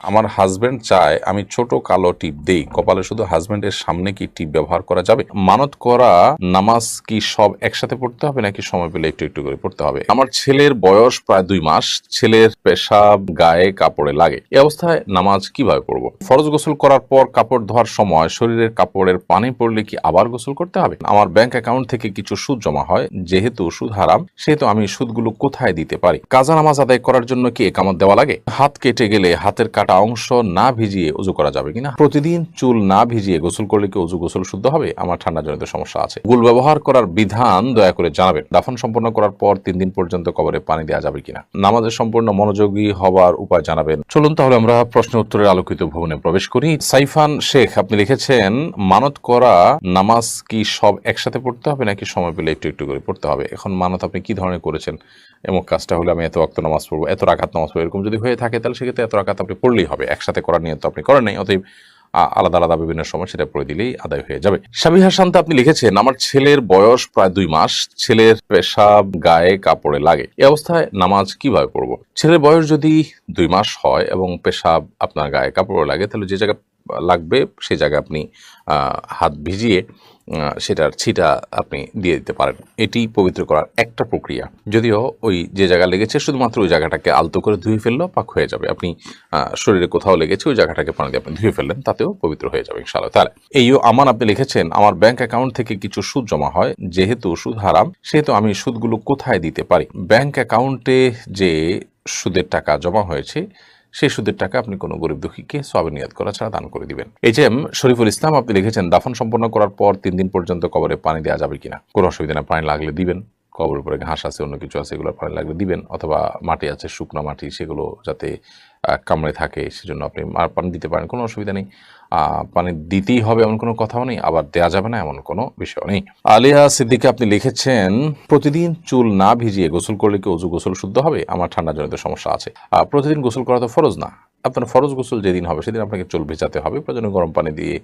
আমার হাজবেন্ড চায় আমি ছোট কালো টিপ দেই। কপালে শুধু হাজবেন্ডের সামনে কি টিপ ব্যবহার করা যাবে? মানত করা, নামাজ কি সব একসাথে পড়তে হবে নাকি সময় পেলে একটু একটু করে পড়তে হবে? আমার ছেলের বয়স প্রায় দুই মাস, ছেলের পেশাব, গায়ে, কাপড়ে লাগে। এই অবস্থায় নামাজ কীভাবে পড়ব? ফরজ গোসল করার পর কাপড় ধোয়ার সময় শরীরের কাপড়ের পানি পড়লে কি আবার গোসল করতে হবে? আমার ব্যাংক অ্যাকাউন্ট থেকে কিছু সুদ জমা হয়, যেহেতু সুদ হারাম, সেহেতু আমি সুদগুলো কোথায় দিতে পারি? কাজা নামাজ আদায় করার জন্য কি একামত দেওয়া লাগে? হাত কেটে গেলে হাতের কাটা অংশ না ভিজিয়ে উজু করা যাবে কিনা? প্রতিদিন চুল না ভিজিয়ে গোসল করলে কি উজু গোসল শুদ্ধ হবে? আমার ঠান্ডা জনিত সমস্যা আছে। গুল ব্যবহার করার বিধান দয়া করে জানাবেন। দাফন সম্পন্ন করার পর তিন দিন পর্যন্ত কবরে পানি দেওয়া যাবে কিনা? নামাজের সম্পূর্ণ মনোযোগী হবার উপায় জানাবেন। চলুন তাহলে আমরা প্রশ্ন উত্তরের আলোকিত ভবনে প্রবেশ করি। সাইফান শেখ, আপনি লিখেছেন, মানত করা নামাজ কি সব একসাথে পড়তে হবে নাকি সময় পেলে একটু একটু করে পড়তে হবে? এখন মানত আপনি কি ধরনের করেছেন? এমন কাজটা হলে আমি এত অক্ত নামাজ পড়ব, এত রাকাত নামাজ পড়ব, এরকম যদি হয়ে থাকে, তাহলে সেক্ষেত্রে এত রাকাত আপনি পড়লেই হবে। একসাথে করার নিয়ত আপনি করেন নাই, অতএব আলাদা আলাদা বিভিন্ন সময় সেটা পড়ে দিলেই আদায় হয়ে যাবে। সাবিহা শান্ত আপনি লিখেছেন, আমার ছেলের বয়স প্রায় দুই মাস, ছেলের পেশাব, গায়ে, কাপড়ে লাগে। এই অবস্থায় নামাজ কীভাবে পড়ব? ছেলের বয়স যদি দুই মাস হয় এবং পেশাব আপনার গায়ে, কাপড়ে লাগে, তাহলে যে জায়গায় লাগবে সেই জায়গায় আপনি হাত ভিজিয়ে সেটার ছিটা আপনি দিয়ে দিতে পারেন। এটি পবিত্র করার একটা প্রক্রিয়া। যদিও ওই যে জায়গা লেগেছে, শুধুমাত্র ওই জায়গাটাকে আলতো করে ধুয়ে ফেললেও পাক হয়ে যাবে। আপনি শরীরে কোথাও লেগেছে, ওই জায়গাটাকে পানি দিয়ে আপনি ধুয়ে ফেললেন, তাতেও পবিত্র হয়ে যাবে ইনশাআল্লাহ। তাহলে এইও আমার আপনি লিখেছেন, আমার ব্যাংক অ্যাকাউন্ট থেকে কিছু সুদ জমা হয়, যেহেতু সুদ হারাম, সেহেতু আমি সুদগুলো কোথায় দিতে পারি? ব্যাংক অ্যাকাউন্টে যে সুদের টাকা জমা হয়েছে সেই সুদের টাকা আপনি কোনো গরিব দুঃখীকে সবে নিয়াদ করা ছাড়া দান করে দিবেন। এইচ এম শরীফুল ইসলাম, আপনি লিখেছেন, দাফন সম্পন্ন করার পর তিন দিন পর্যন্ত কবরে পানি দেওয়া যাবে কিনা? কোনো অসুবিধা না পানি লাগলে দিবেন। কবরের উপরে ঘাস আছে, অন্য কিছু আছে, এগুলো পানি লাগলে দিবেন অথবা মাটি আছে, শুকনো মাটি, সেগুলো যাতে কামড়ে থাকে, সেজন্য আপনি পানি দিতে পারেন, কোনো অসুবিধা নেই। পানি দিতেই হবে এমন কোনো কথাও নেই, আবার দেয়া যাবে না এমন কোনো বিষয় নেই। আলিয়া সিদ্দিকে, আপনি লিখেছেন, প্রতিদিন চুল না ভিজিয়ে গোসল করলে কি অজু গোসল শুদ্ধ হবে? আমার ঠান্ডা জনিত সমস্যা আছে। প্রতিদিন গোসল করা তো ফরজ না। আপনার ফরজ গোসল যেদিন হবে, সেদিন আপনাকে চুল ভেজাতে হবে। প্রয়োজনে গরম পানি দিয়ে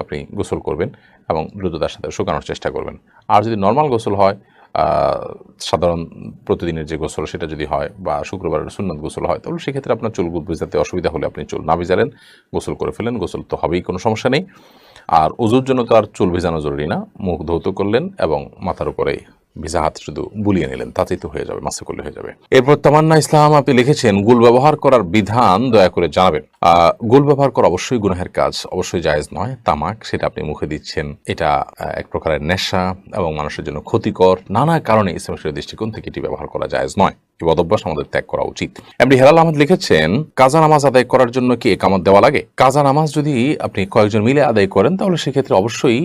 আপনি গোসল করবেন এবং দ্রুততার সাথে শুকানোর চেষ্টা করবেন। আর যদি নর্মাল গোসল হয় সাধারণ প্রতিদিনের যে গোসল সেটা যদি হয় বা শুক্রবারের সুন্নত গোসল হয়, তাহলে সেক্ষেত্রে আপনার চুল বুঝতে অসুবিধা হলে আপনি চুল না ভিজালেন, গোসল করে ফেলেন গোসল তো হবেই, কোনো সমস্যা নেই। আর উজুর জন্য তো আর চুল ভেজানো জরুরি না। মুখ ধৌত করলেন এবং মাথার উপরে ভিজা হাত শুধু বুলিয়ে নিলেন। তাতেই তো হয়ে যাবে মাসে করলে হয়ে যাবে। এরপর তামান্না ইসলাম, আপনি লিখেছেন, গুল ব্যবহার করার বিধান দয়া করে জানাবেন। গুল ব্যবহার করা অবশ্যই গুনাহের কাজ, অবশ্যই জায়েজ নয়। তামাক, সেটা আপনি মুখে দিচ্ছেন, এটা এক প্রকারের নেশা এবং মানুষের জন্য ক্ষতিকর। নানা কারণে ইসলাম শরীয়তের দৃষ্টিকোণ থেকে এটি ব্যবহার করা জায়েজ নয়। এই বদভ্যাস আমাদের ত্যাগ করা উচিত। এমডি হেলাল আহমদ লিখেছেন, কাজা নামাজ আদায় করার জন্য কি একামত দেওয়া লাগে? কাজা নামাজ যদি আপনি কয়েকজন মিলে আদায় করেন, তাহলে সেক্ষেত্রে অবশ্যই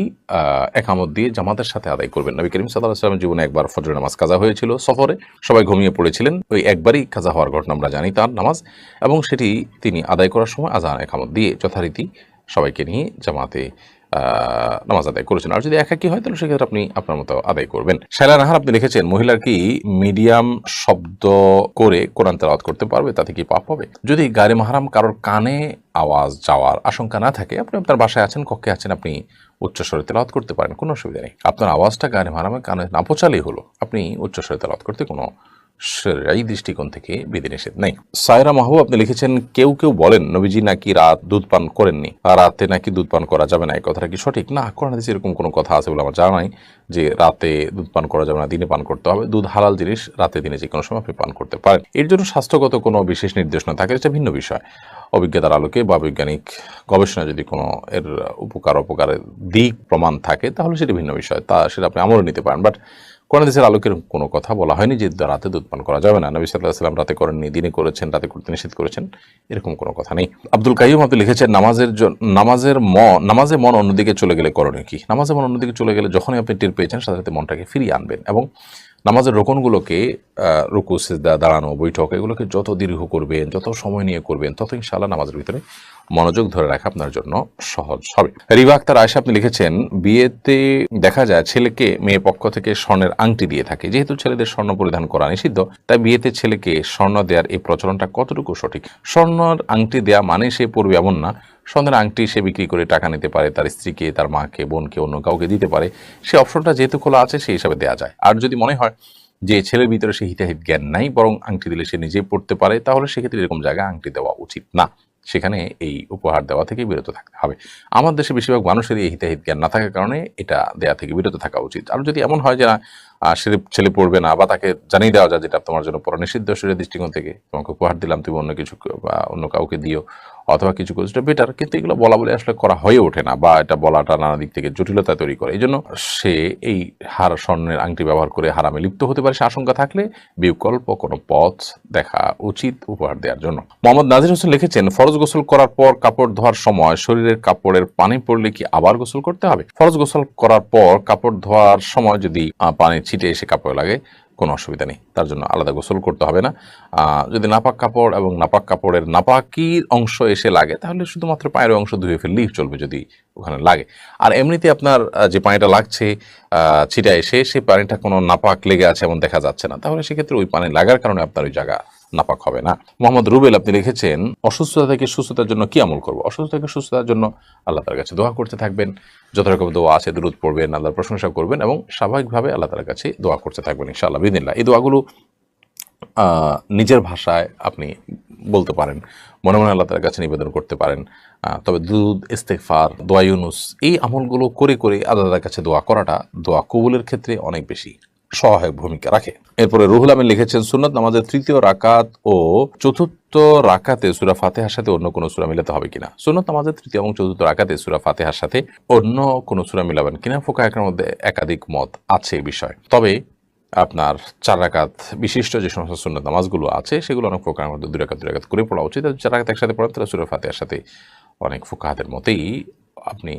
একামত দিয়ে জামাতের সাথে আদায় করবেন। নবী করিম সাল্লামের জীবনে একবার ফজর নামাজ কাজা হয়েছিল। সফরে সবাই ঘুমিয়ে পড়েছিলেন। ওই একবারই কাজা হওয়ার ঘটনা আমরা জানি তার নামাজ। এবং সেটি তিনি আদায় করার সময় আজান একামত দিয়ে যথারীতি সবাইকে নিয়ে জামাতে নামাজ আদায় করেছেন। আর যদি একাকি হয়, তাহলে সেক্ষেত্রে আপনি আপনার মতো আদায় করবেন। শাইলা নাহার, আপনি লিখেছেন মহিলার কি মিডিয়াম শব্দ করে কোরআন তেলাওয়াত করতে পারবে? তাতে কি পাপ হবে? যদি গাড়ি মাহারাম কারোর কানে আওয়াজ যাওয়ার আশঙ্কা না থাকে, আপনি আপনার বাসায় আছেন, কক্ষে আছেন, আপনি উচ্চস্বরে তেলাওয়াত করতে পারেন। কোনো অসুবিধা নেই। আপনার আওয়াজটা গাড়ি মাহারামের কানে না পৌঁছালেই হলো। আপনি উচ্চস্বরে তেলাওয়াত করতে কোনো এই দৃষ্টিকোণ থেকে বিধিনিষেধ নেই। সায়রা মাহবুব, আপনি লিখেছেন, কেউ কেউ বলেন, নবীজি নাকি রাত দুধ পান করেননি। আর রাতে নাকি দুধ পান করা যাবে না, এই কথাটা কি সঠিক? না, কোরআন হাদিসে এরকম কোনো কথা আছে বলে আমার জানা নাই যে রাতে দুধ পান করা যাবে না, দিনে পান করতে হবে। দুধ হালাল জিনিস, রাতে দিনে যে কোনো সময় আপনি পান করতে পারেন। এর জন্য স্বাস্থ্যগত কোনো বিশেষ নির্দেশনা থাকে, এটা ভিন্ন বিষয়। অভিজ্ঞতার আলোকে বা বৈজ্ঞানিক গবেষণা যদি কোনো এর উপকার, অপকারের দিক, প্রমাণ থাকে, তাহলে সেটা ভিন্ন বিষয়। তা সেটা আপনি আমলে নিতে পারেন। বাট কোরআন দেশের আলোকের কোনো কথা বলা হয়নি যে রাতে দুধ পান করা যাবে না। নবী সাল্লাহ সাল্লাম রাতে করেননি, দিনে করেছেন, রাতে করতে নিষেধ করেছেন, এরকম কোনো কথা নেই। আব্দুল কাইম আপনি লিখেছেন, নামাজের নামাজের ম নামাজে মন অন্যদিকে চলে গেলে করণীয় কি? নামাজে মন অন্যদিকে চলে গেলে যখনই আপনি টের পেয়েছেন, সাথে সাথে মনটাকে ফিরিয়ে আনবেন এবং নামাজের রোকনগুলোকে রুকু, সিজদা, দাঁড়ানো, বৈঠক, এগুলোকে যত দীর্ঘ করবেন, যত সময় নিয়ে করবেন, তত ইনশাআল্লাহ নামাজের ভিতরে মনোযোগ ধরে রাখা আপনার জন্য সহজ হবে। রিবা আক্তার আয়সা আপনি লিখেছেন, বিয়েতে দেখা যায় ছেলেকে মেয়ে পক্ষ থেকে স্বর্ণের আংটি দিয়ে থাকে। যেহেতু ছেলেদের স্বর্ণ পরিধান করা নিষিদ্ধ, তাই বিয়েতে ছেলেকে স্বর্ণ দেওয়ার এই প্রচলনটা কতটুকু সঠিক? স্বর্ণর আংটি দেয়া মানে সে পড়বে এমন না। স্বর্ণের আংটি সে বিক্রি করে টাকা নিতে পারে, তার স্ত্রীকে, তার মাকে, বোনকে, অন্য কাউকে দিতে পারে। সে অপশনটা যেহেতু খোলা আছে, সেই হিসাবে দেওয়া যায়। আর যদি মনে হয় যে ছেলের ভিতরে সে হিতাহিত জ্ঞান নাই, বরং আংটি দিলে সে নিজে পড়তে পারে, তাহলে সেক্ষেত্রে এরকম জায়গায় আংটি দেওয়া উচিত না। সেখানে এই উপহার দেওয়া থেকে বিরত থাকতে হবে। আমার দেশে বেশিরভাগ মানুষেরই এই হিতাহিত জ্ঞান না থাকার কারণে এটা দেয়া থেকে বিরত থাকা উচিত। আর যদি এমন হয় যে সে ছেলে পড়বে না বা তাকে জানিয়ে দেওয়া যায় যেটা তোমার জন্য পড়া নিষিদ্ধ শরীরের দৃষ্টিকোণ থেকে তোমাকে উপহার দিলাম, তুমি অন্য কিছু বা অন্য কাউকে দিও অথবা কিছু করছ বেটার কিন্তু এগুলো বলা বলে আসলে করা হয়ে ওঠে না বা এটা বলাটা নানা দিক থেকে জটিলতা তৈরি করে। এই জন্য সে এই হার স্বর্ণের আংটি ব্যবহার করে হারামে লিপ্ত হতে পারে সে আশঙ্কা থাকলে বিকল্প কোনো পথ দেখা উচিত উপহার দেওয়ার জন্য। মোহাম্মদ নাজির হোসেন লিখেছেন, ফরজ গোসল করার পর কাপড় ধোয়ার সময় শরীরের কাপড়ের পানি পড়লে কি আবার গোসল করতে হবে? ফরজ গোসল করার পর কাপড় ধোয়ার সময় যদি পানি ছিটে এসে কাপড়ে লাগে, কোনো অসুবিধা নেই। তার জন্য আলাদা গোসল করতে হবে না। যদি নাপাক কাপড় এবং নাপাক কাপড়ের নাপাকির অংশ এসে লাগে, তাহলে শুধুমাত্র পায়ের অংশ ধুয়ে ফেললেই চলবে যদি ওখানে লাগে। আর এমনিতে আপনার যে পানিটা লাগছে ছিটা এসে সেই পানিটা কোনো নাপাক লেগে আছে এমন দেখা যাচ্ছে না। তাহলে সেক্ষেত্রে ওই পানি লাগার কারণে আপনার ওই জায়গা নাপাক হবে না। মোহাম্মদ রুবেল আপনি লিখেছেন, অসুস্থতা থেকে সুস্থতার জন্য কি আমল করব? অসুস্থতা থেকে সুস্থতার জন্য আল্লাহ তার কাছে দোয়া করতে থাকবেন। যত রকম দোয়া আছে দূরত পড়বেন, আল্লাহর প্রশংসা করবেন এবং স্বাভাবিকভাবে আল্লাহ তার কাছে দোয়া করতে থাকবেন ইনশাআল্লাহ। বিদিল্লা এই দোয়াগুলো নিজের ভাষায় আপনি বলতে পারেন। মনে মনে আল্লাহ তার কাছে নিবেদন করতে পারেন। তবে দুধ ইস্তেকফার দোয়া ইউনুস, এই আমলগুলো করে করে আল্লাহ তার কাছে দোয়া করাটা দোয়া কবুলের ক্ষেত্রে অনেক বেশি সহায়ক ভূমিকা রাখে। এরপরে রুহুল আমিন লিখেছেন, সুন্নত নামাজের তৃতীয় রাকাত ও চতুর্থ রাকাতে সুরা ফাতেহার সাথে অন্য কোনো সুরা মিলাতে হবে কিনা? সুন্নত নামাজের তৃতীয় এবং চতুর্থ রাকাতে সুরা ফাতেহার সাথে অন্য কোনো সুরা মিলাবেন কিনা? ফোকা একের মধ্যে একাধিক মত আছে এই বিষয়ে। তবে আপনার চার রাকাত বিশিষ্ট যে সমস্ত সুন্নত নামাজগুলো আছে, সেগুলো অনেক ফোকার মধ্যে দুই রাকাত দুই রাকাত করে পড়া উচিত। চার রাকাত একসাথে পড়েন, তাহলে সুরা ফাতেহার সাথে অনেক ফোকাহাতের মতেই আপনি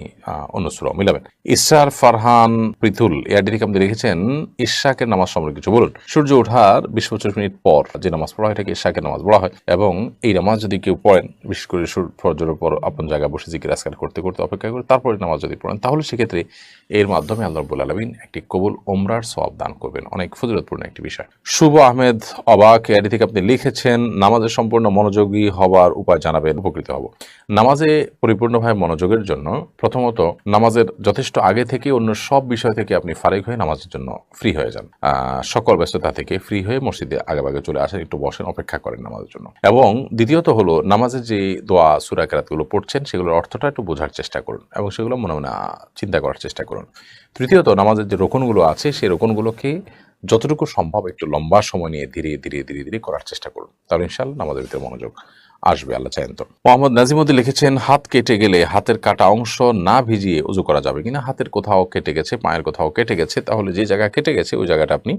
অন্য সুরা মিলাবেন। ইসার ফারহান পৃথুল এআরডি থেকে আপনি লিখেছেন, ইশাকের নামাজ সম্পর্কে কিছু বলুন। সূর্য ওঠার বিশ পঁচিশ মিনিট পর যে নামাজ পড়া হয়, এটাকে ইশাকের নামাজ বলা হয়। এবং এই নামাজ যদি কেউ পড়েন, বিশেষ করে সূর্য, ফজরের পর আপন জায়গায় বসে জিকির আজকার করতে করতে অপেক্ষা করে, তারপরে নামাজ যদি পড়েন, তাহলে সেক্ষেত্রে এর মাধ্যমে আল্লাহ রব্বুল আলমিন একটি কবুল ওমরার সব দান করবেন। অনেক ফজিলতপূর্ণ একটি বিষয়। শুভ আহমেদ অবাক এআরডি থেকে আপনি লিখেছেন নামাজের সম্পূর্ণ মনোযোগী হওয়ার উপায় জানাবেন, উপকৃত হব। নামাজে পরিপূর্ণভাবে মনোযোগের জন্য প্রথমত, নামাজের যথেষ্ট আগে থেকে অন্য সব বিষয় থেকে আপনি ফারিক হয়ে নামাজের জন্য ফ্রি হয়ে যান। সকল ব্যস্ততা থেকে ফ্রি হয়ে মসজিদে আগেভাগে চলে আসেন, একটু বসেন, অপেক্ষা করেন নামাজের জন্য। এবং দ্বিতীয়ত হলো, নামাজের যে দোয়া, সুরা, কেরাতগুলো পড়ছেন, সেগুলোর অর্থটা একটু বোঝার চেষ্টা করুন এবং সেগুলো মনে মনে চিন্তা করার চেষ্টা করুন। তৃতীয়ত, নামাজের যে রোকনগুলো আছে, সেই রোকনগুলোকে যতটুকু সম্ভব একটু লম্বা সময় নিয়ে ধীরে ধীরে ধীরে ধীরে করার চেষ্টা করুন। তাহলে ইনশাল্লাহ নামাজের ভিতরে মনোযোগ আসবে আল্লাহ চাইন তো মোহাম্মদ নাজিমুদ্দিন লিখেছেন, হাত কেটে গেলে হাতের কাটা অংশ না ভিজিয়ে উজু করা যাবে কিনা? হাতের কোথাও কেটে গেছে, পায়ের কোথাও কেটে গেছে, তাহলে যে জায়গা কেটে গেছে, ওই জায়গাটা আপনি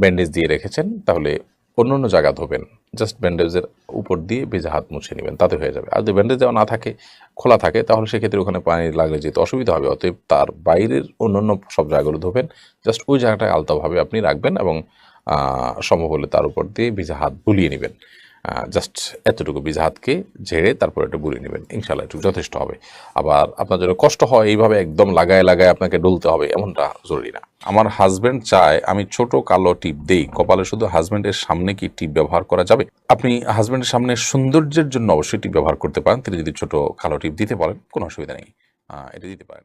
ব্যান্ডেজ দিয়ে রেখেছেন, তাহলে অন্য অন্য জায়গা ধোবেন। জাস্ট ব্যান্ডেজের উপর দিয়ে ভেজা হাত মুছে নেবেন, তাতে হয়ে যাবে। আর যদি ব্যান্ডেজ দেওয়া না থাকে, খোলা থাকে, তাহলে সেক্ষেত্রে ওখানে পানি লাগলে যেতে অসুবিধা হবে। অতএব তার বাইরের অন্য অন্য সব জায়গাগুলো ধোবেন জাস্ট ওই জায়গাটায় আলতাভাবে আপনি রাখবেন এবং সম্ভব হলে তার উপর দিয়ে ভিজা হাত বুলিয়ে নেবেন। জাস্ট এতটুকু ভিজা হাতকে ঝেড়ে তারপর একটু বুলিয়ে নেবেন। ইনশাল্লাহ একটু যথেষ্ট হবে। আবার আপনার জন্য কষ্ট হয় এইভাবে একদম লাগায় লাগায় আপনাকে ডলতে হবে, এমনটা জরুরি না। আমার হাজব্যান্ড চায় আমি ছোট কালো টিপ দেই। কপালে শুধু হাজব্যান্ডের সামনে কি টিপ ব্যবহার করা যাবে? আপনি হাজবেন্ডের সামনে সৌন্দর্যের জন্য অবশ্যই টিপ ব্যবহার করতে পারেন। তিনি যদি ছোট কালো টিপ দিতে পারেন কোনো অসুবিধা নেই। এটা দিতে পারেন।